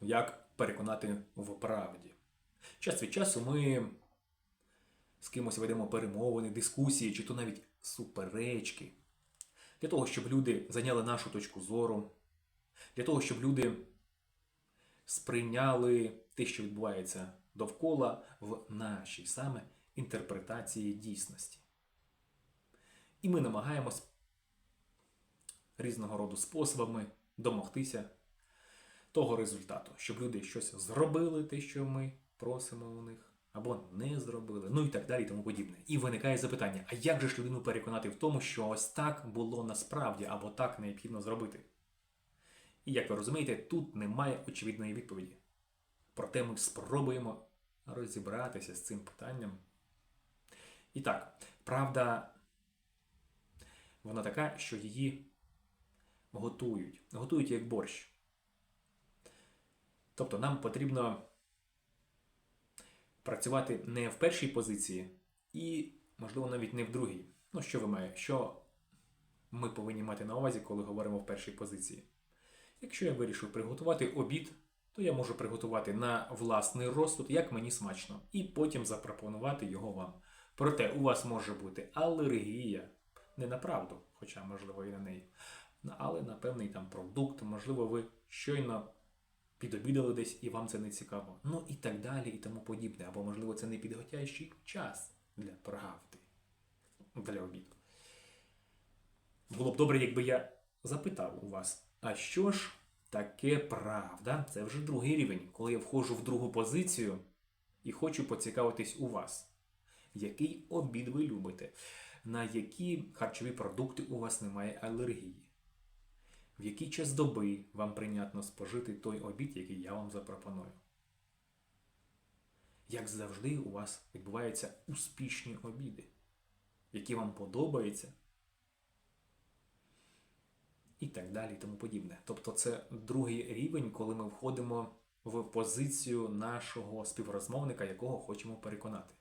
як переконати в правді. Час від часу ми з кимось ведемо перемовини, дискусії, чи то навіть суперечки. Для того, щоб люди зайняли нашу точку зору, для того, щоб люди сприйняли те, що відбувається довкола, в нашій саме інтерпретації дійсності. І ми намагаємось різного роду способами домогтися того результату, щоб люди щось зробили, те, що ми просимо у них, або не зробили, ну і так далі, і тому подібне. І виникає запитання: а як же ж людину переконати в тому, що ось так було насправді, або так необхідно зробити? І як ви розумієте, тут немає очевидної відповіді. Проте ми спробуємо розібратися з цим питанням. І так, правда, вона така, що її готують. Готують як борщ. Тобто нам потрібно працювати не в першій позиції і, можливо, навіть не в другій. Ну, що ви маєте? Що ми повинні мати на увазі, коли говоримо в першій позиції? Якщо я вирішив приготувати обід, то я можу приготувати на власний розсуд, як мені смачно, і потім запропонувати його вам. Проте у вас може бути алергія, не на правду, хоча, можливо, і на неї, але на певний там продукт, можливо, ви щойно підобідали десь і вам це не цікаво. Ну і так далі, і тому подібне. Або, можливо, це не підготяючий час для правди, для обіду. Було б добре, якби я запитав у вас, а що ж таке правда? Це вже другий рівень, коли я входжу в другу позицію і хочу поцікавитись у вас. Який обід ви любите? На які харчові продукти у вас немає алергії? В який час доби вам прийнятно спожити той обід, який я вам запропоную? Як завжди, у вас відбуваються успішні обіди, які вам подобаються, і так далі, і тому подібне. Тобто, це другий рівень, коли ми входимо в позицію нашого співрозмовника, якого хочемо переконати.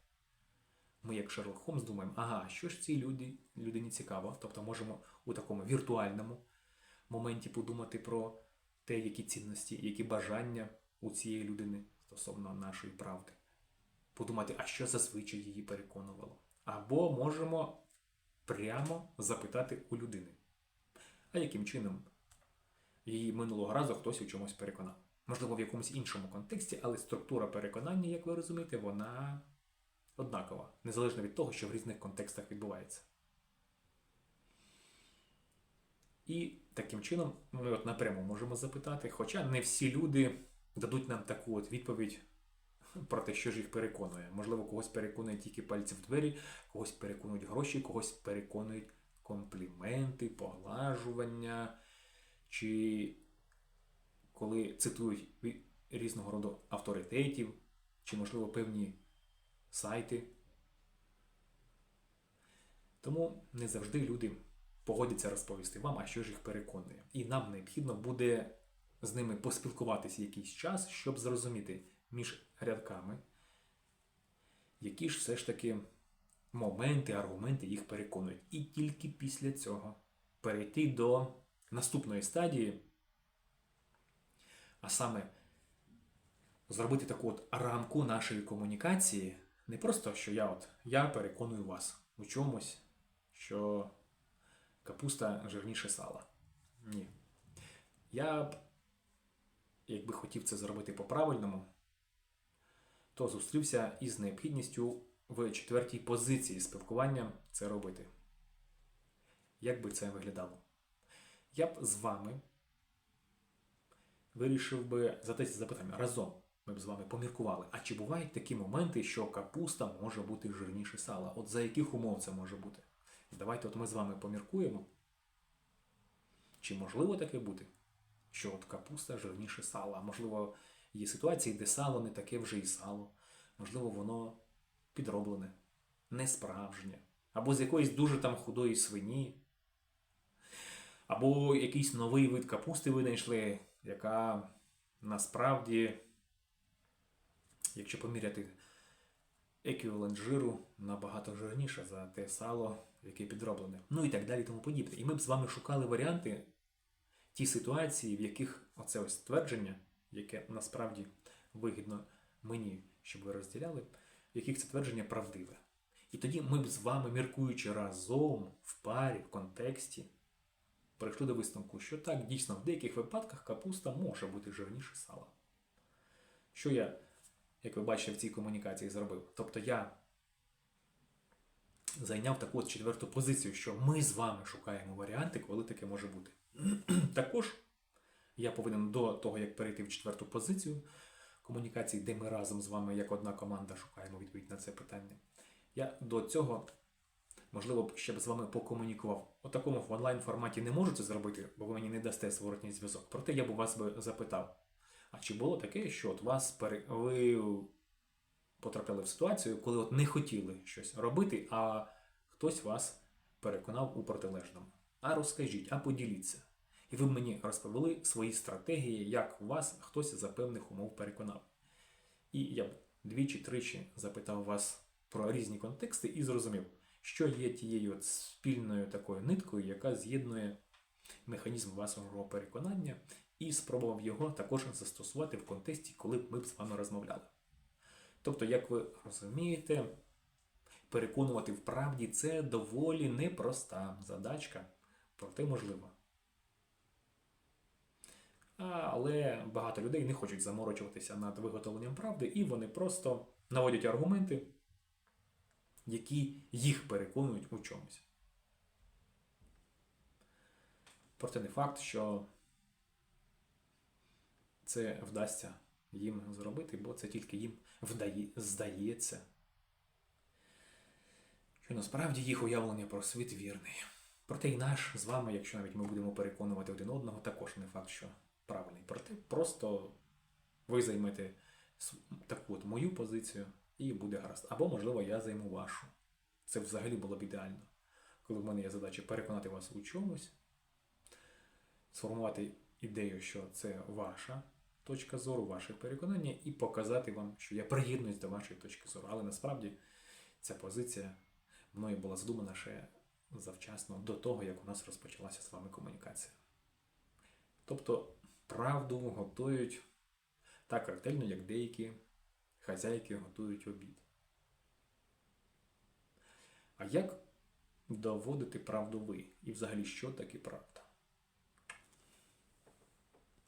Ми, як Шерлок Холмс, думаємо, ага, що ж цій люди, людині цікаво, тобто можемо у такому віртуальному моменті подумати про те, які цінності, які бажання у цієї людини стосовно нашої правди. Подумати, а що зазвичай її переконувало. Або можемо прямо запитати у людини, а яким чином її минулого разу хтось у чомусь переконав. Можливо, в якомусь іншому контексті, але структура переконання, як ви розумієте, вона однакова, незалежно від того, що в різних контекстах відбувається. І таким чином ми от напряму можемо запитати, хоча не всі люди дадуть нам таку от відповідь про те, що ж їх переконує. Можливо, когось переконує тільки пальці в двері, когось переконують гроші, когось переконують компліменти, поглажування, чи коли цитують різного роду авторитетів, чи, можливо, певні сайти. Тому не завжди люди погодяться розповісти вам, а що ж їх переконує. І нам необхідно буде з ними поспілкуватися якийсь час, щоб зрозуміти між рядками, які ж все ж таки моменти, аргументи їх переконують. І тільки після цього перейти до наступної стадії, а саме зробити таку от рамку нашої комунікації. Не просто, що я от я переконую вас у чомусь, що капуста жирніше сала. Ні. Я б, якби хотів це зробити по-правильному, то зустрівся із необхідністю в четвертій позиції спілкування це робити. Як би це виглядало? Я б з вами вирішив би задатися запитання разом. Ми б з вами поміркували. А чи бувають такі моменти, що капуста може бути жирніше сала? От за яких умов це може бути? Давайте от ми з вами поміркуємо. Чи можливо таке бути? Що от капуста жирніше сала? Можливо, є ситуації, де сало не таке вже і сало. Можливо, воно підроблене, несправжнє. Або з якоїсь дуже там худої свині. Або якийсь новий вид капусти винайшли, яка насправді, якщо поміряти еквівалент жиру, набагато жирніша за те сало, яке підроблене. Ну і так далі, тому подібне. І ми б з вами шукали варіанти, ті ситуації, в яких оце ось твердження яке насправді вигідно мені, щоб ви розділяли, в яких це твердження правдиве. І тоді ми б з вами, міркуючи разом, в парі, в контексті, прийшли до висновку, що так, дійсно, в деяких випадках капуста може бути жирніше сала. Що я, як ви бачите, в цій комунікації зробив? Тобто я зайняв таку от четверту позицію, що ми з вами шукаємо варіанти, коли таке може бути. Також я повинен до того, як перейти в четверту позицію комунікації, де ми разом з вами, як одна команда, шукаємо відповідь на це питання. Я до цього, можливо, ще б з вами покомунікував. У такому в онлайн форматі не можу це зробити, бо ви мені не дасте зворотній зв'язок. Проте я б вас би запитав: а чи було таке, що от вас пере... ви потрапляли в ситуацію, коли от не хотіли щось робити, а хтось вас переконав у протилежному? А розкажіть, а поділіться. І ви мені розповіли свої стратегії, як вас хтось за певних умов переконав. І я б двічі-тричі запитав вас про різні контексти і зрозумів, що є тією от спільною такою ниткою, яка з'єднує механізм вашого переконання, і спробував його також застосувати в контексті, коли б ми б з вами розмовляли. Тобто, як ви розумієте, переконувати в правді це доволі непроста задачка, проте можлива. Але багато людей не хочуть заморочуватися над виготовленням правди, і вони просто наводять аргументи, які їх переконують у чомусь. Проте не факт, що це вдасться їм зробити, бо це тільки їм вдає, здається, що насправді їх уявлення про світ вірний. Проте і наш з вами, якщо навіть ми будемо переконувати один одного, також не факт, що правильний. Проте просто ви займете таку от мою позицію і буде гаразд. Або, можливо, я займу вашу. Це взагалі було б ідеально. Коли в мене є задача переконати вас у чомусь, сформувати ідею, що це ваша точка зору, ваше переконання, і показати вам, що я приєднуюсь до вашої точки зору. Але насправді ця позиція мною була задумана ще завчасно до того, як у нас розпочалася з вами комунікація. Тобто правду готують так ретельно, як деякі хазяйки готують обід. А як доводити правду ви? І взагалі, що таке правда?